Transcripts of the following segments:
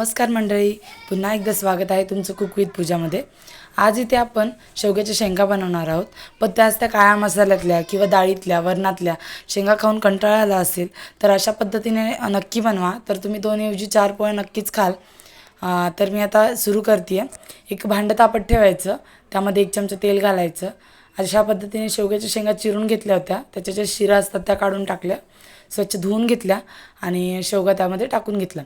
नमस्कार मंडळी. पुन्हा एकदा स्वागत आहे तुमचं कुक विथ पूजामध्ये. आज इथे आपण शेवग्याच्या शेंगा बनवणार आहोत. पण त्याच त्या काळ्या मसाल्यातल्या किंवा डाळीतल्या वरणातल्या शेंगा खाऊन कंटाळा आला असेल तर अशा पद्धतीने नक्की बनवा. तर तुम्ही दोनऐवजी चार पोळ्या नक्कीच खाल. तर मी आता सुरू करते आहे एक भांडं तापत ठेवायचं. त्यामध्ये एक चमचा तेल घालायचं. अशा पद्धतीने शेवग्याच्या शेंगा चिरून घेतल्या होत्या. त्याच्या ज्या शिरा असतात त्या काढून टाकल्या. स्वच्छ धुवून घेतल्या आणि शेवगा त्यामध्ये टाकून घेतला.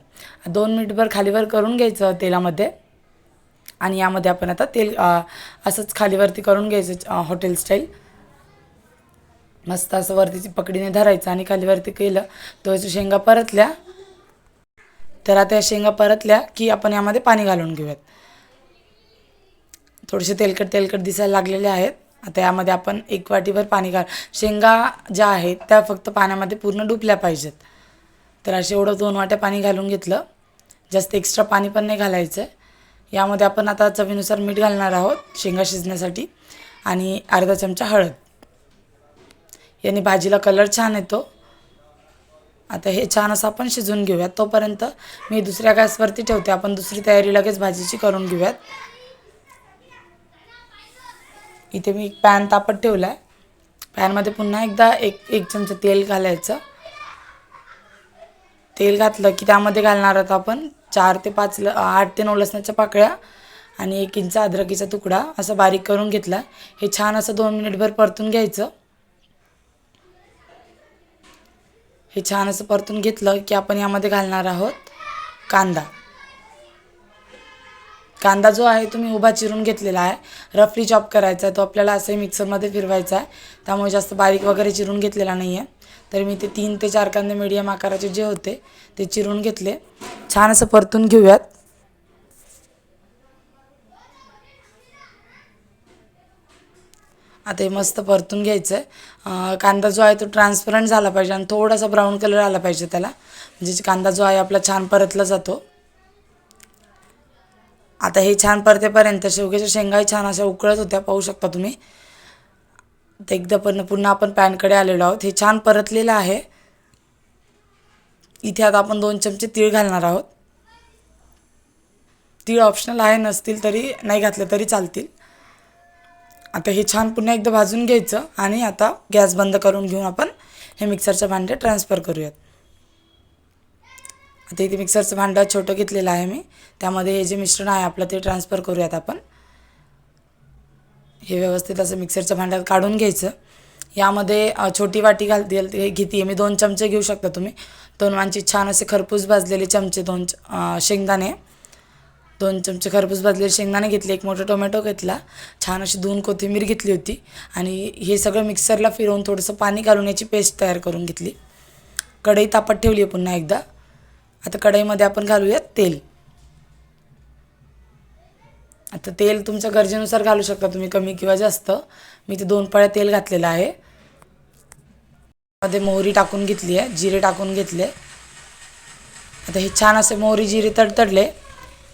दोन मिनिटभर खालीवर करून घ्यायचं तेलामध्ये. आणि यामध्ये आपण आता तेल असंच खालीवरती करून घ्यायचं हॉटेल स्टाईल. मस्त असं वरतीची पकडीने धरायचं आणि खालीवरती केलं. तो शेंगा परतल्या. तर आता या शेंगा परतल्या की आपण यामध्ये पाणी घालून घेऊयात. थोडेसे तेलकट तेलकट दिसायला लागलेले आहेत. आता यामध्ये आपण एक वाटीभर पाणी घाल. शेंगा ज्या आहेत त्या फक्त पाण्यामध्ये पूर्ण डुबल्या पाहिजेत. तर असे एवढं दोन वाट्या पाणी घालून घेतलं. जास्त एक्स्ट्रा पाणी पण नाही घालायचं आहे यामध्ये आपण आता चवीनुसार मीठ घालणार आहोत शेंगा शिजण्यासाठी आणि अर्धा चमचा हळद. याने भाजीला कलर छान येतो. आता हे छान असं आपण शिजवून घेऊयात. तोपर्यंत मी दुसऱ्या गॅसवरती ठेवते. आपण दुसरी तयारी लगेच भाजीची करून घेऊयात. इथे मी एक पॅन तापत ठेवला आहे पॅनमध्ये पुन्हा एकदा एक एक चमचा तेल घालायचं. तेल घातलं की त्यामध्ये घालणार आहोत आपण चार ते पाच ल आठ ते नऊ लसणाच्या पाकळ्या आणि एक इंच अद्रकीचा तुकडा असं बारीक करून घेतला. हे छान असं दोन मिनिटभर परतून घ्यायचं. हे छान असं परतून घेतलं की आपण यामध्ये घालणार आहोत कांदा. कांदा जो आहे तुम्ही उभा चिरून घेतलेला आहे. रफली चॉप करायचा आहे. तो आपल्याला असंही मिक्सरमध्ये फिरवायचा आहे. त्यामुळे जास्त बारीक वगैरे चिरून घेतलेला नाही आहे तर मी ते तीन ते चार कांदे मीडियम आकाराचे जे होते ते चिरून घेतले. छान असं परतून घेऊयात. आता हे मस्त परतून घ्यायचं आहे कांदा जो आहे तो ट्रान्सपरंट झाला पाहिजे आणि थोडासा ब्राऊन कलर आला पाहिजे त्याला. म्हणजे कांदा जो आहे आपला छान परतला जातो. आता हे छान परतेपर्यंत शेवग्याच्या शेंगाही छान अशा उकळत होत्या पाहू शकता तुम्ही. तर एकदा पण पुन्हा आपण पॅनकडे आलेलो आहोत. हे छान परतलेलं आहे. इथे आता आपण दोन चमचे तीळ घालणार आहोत. तीळ ऑप्शनल आहे नसतील तरी नाही घातले तरी चालतील. आता हे छान पुन्हा एकदा भाजून घ्यायचं आणि आता गॅस बंद करून घेऊन आपण हे मिक्सरच्या भांडे ट्रान्सफर करूयात. आता इथे मिक्सरचं भांडं छोटं घेतलेलं आहे मी. त्यामध्ये हे जे मिश्रण आहे आपलं ते ट्रान्सफर करूयात आपण. हे व्यवस्थित असं मिक्सरच्या भांड्यात काढून घ्यायचं. यामध्ये छोटी वाटी घाल हे घेते मी दोन चमचे घेऊ शकता तुम्ही. दोन वांची छान असे खरपूस भाजलेले चमचे दोन च- शेंगदाणे. दोन चमचे खरपूस भाजलेले शेंगदाणे घेतले एक मोठा टोमॅटो घेतला. छान अशी दोन कोथिंबीर घेतली होती. आणि हे सगळं मिक्सरला फिरवून थोडंसं पाणी घालून याची पेस्ट तयार करून घेतली. कढई तापत ठेवली आहे पुन्हा एकदा. आता कढईमध्ये आपण घालूयात तेल. आता तेल तुमच्या गरजेनुसार घालू शकता तुम्ही कमी किंवा जास्त. मी ते दोन पळ्या तेल घातलेलं आहे. मध्ये मोहरी टाकून घेतली आहे जिरे टाकून घेतले. आता हे छान असे मोहरी जिरे तडतडले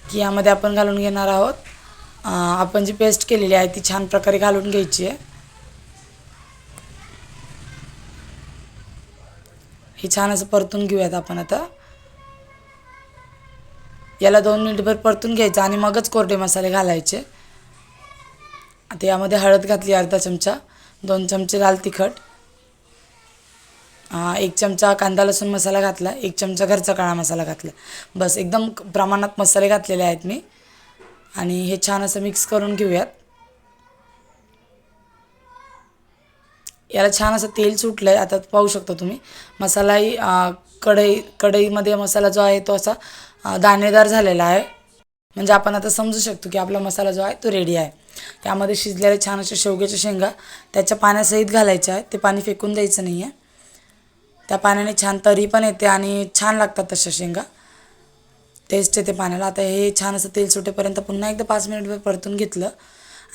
की यामध्ये आपण घालून घेणार आहोत. आपण जी पेस्ट केलेली आहे ती छान प्रकारे घालून घ्यायची आहे. हे छान असं परतून घेऊयात आपण आता. याला दोन मिनिटभर परतून घ्यायचं आणि मगच कोरडे मसाले घालायचे. आता यामध्ये हळद घातली अर्धा चमचा दोन चमचे लाल तिखट एक चमचा कांदा लसूण मसाला घातला एक चमचा घरचा काळा मसाला घातला. बस एकदम प्रमाणात मसाले घातलेले आहेत मी. आणि हे छान असं मिक्स करून घेऊयात. याला छान असं तेल सुटलं आहे आता पाहू शकता तुम्ही. मसालाही कढई कढईमध्ये मसाला जो आहे तो असा दाणेदार झालेला आहे. म्हणजे आपण आता समजू शकतो की आपला मसाला जो आहे तो रेडी आहे. त्यामध्ये शिजलेले छान असे शेवग्याच्या शेंगा त्याच्या पाण्यासहित घालायच्या आहे ते पाणी फेकून द्यायचं नाही आहे त्या पाण्याने छान तरी पण येते आणि छान लागतात तशा शेंगा. टेस्ट येते पाण्याला. आता हे छान असं तेल सुटेपर्यंत पुन्हा एकदा पाच मिनिट परतून घेतलं.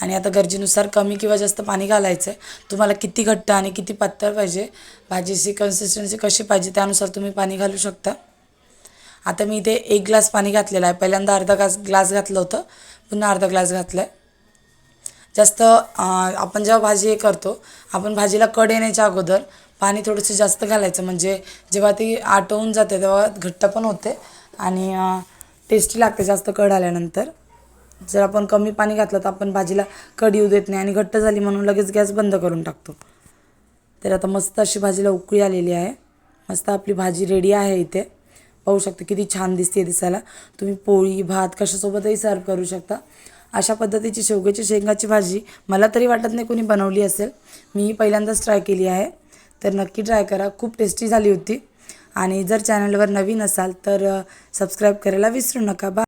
आणि आता गरजेनुसार कमी किंवा जास्त पाणी घालायचं आहे तुम्हाला किती घट्ट आणि किती पातळ पाहिजे. भाजीची कन्सिस्टन्सी कशी पाहिजे त्यानुसार तुम्ही पाणी घालू शकता. आता मी इथे एक ग्लास पाणी घातलेलं आहे. पहिल्यांदा अर्धा ग्लास ग्लास घातलं होतं. पुन्हा अर्धा ग्लास घातलं आहे जास्त आपण जेव्हा भाजी हे करतो आपण भाजीला कड येण्याच्या अगोदर पाणी थोडंसं जास्त घालायचं. म्हणजे जेव्हा ती आटवून जाते तेव्हा घट्ट पण होते आणि टेस्टी लागते जास्त कढ आल्यानंतर. जर आपण कमी पाणी घातलं तर आपण भाजीला कढ येऊ देत नाही आणि घट्ट झाली म्हणून लगेच गॅस बंद करून टाकतो. तर आता मस्त अशी भाजीला उकळी आलेली आहे. मस्त आपली भाजी रेडी आहे इथे. पाहू शकता किती छान दिसते दिसायला. तुम्ही पोळी भात कशासोबतही सर्व करू शकता. अशा पद्धतीची शेवग्याची शेंगाची भाजी मला तरी वाटत नाही कोणी बनवली असेल. मी पहिल्यांदाच ट्राय केली आहे. तर नक्की ट्राय करा. खूप टेस्टी झाली होती. आणि जर चॅनलवर नवीन असाल तर सबस्क्राईब करायला विसरू नका. बा